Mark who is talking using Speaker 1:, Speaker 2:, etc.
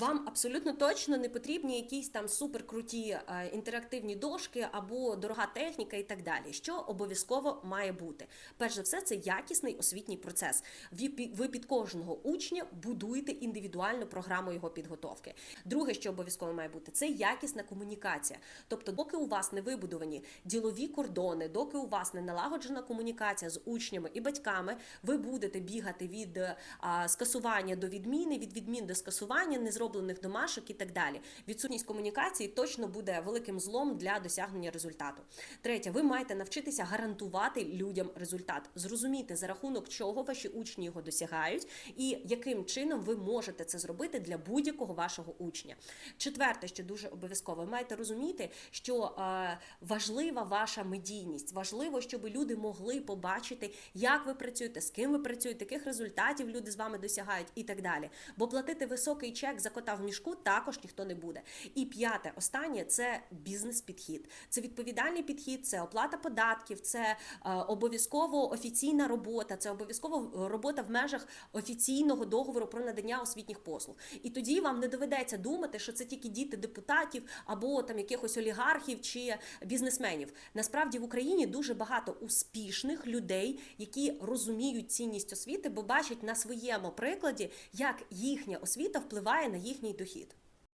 Speaker 1: Вам абсолютно точно не потрібні якісь там суперкруті е, інтерактивні дошки або дорога техніка і так далі. Що обов'язково має бути? Перш за все, це якісний освітній процес. Ви, під кожного учня будуєте індивідуальну програму його підготовки. Друге, що обов'язково має бути, це якісна комунікація. Тобто, доки у вас не вибудовані ділові кордони, доки у вас не налагоджена комунікація з учнями і батьками, ви будете бігати від е, скасування до відміни, від відмін до скасування, незроблених домашок і так далі. Відсутність комунікації точно буде великим злом для досягнення результату. Третє, ви маєте навчитися гарантувати людям результат, зрозуміти за рахунок чого ваші учні його досягають, і яким чином ви можете це зробити для будь-якого вашого учня. Четверте, що дуже обов'язково, ви маєте розуміти, що е, важлива ваша медійність, важливо, щоб люди могли побачити, як ви працюєте, з ким ви працюєте, яких результатів люди з вами досягають і так далі. Бо платити високий чек за кота в мішку також ніхто не буде. І п'яте, останнє це бізнес-підхід. Це відповідальний підхід, це оплата податків, це е, обов'язково офіційна робота, це обов'язково робота в межах офіційного договору про надання освітніх послуг. І тоді вам не доведеться думати, що це тільки діти депутатів або там якихось олігархів чи бізнесменів. Насправді в Україні дуже багато успішних людей, які розуміють цінність освіти, бо бачать на своєму прикладі, як їхня освіта впливає на їхній дохід.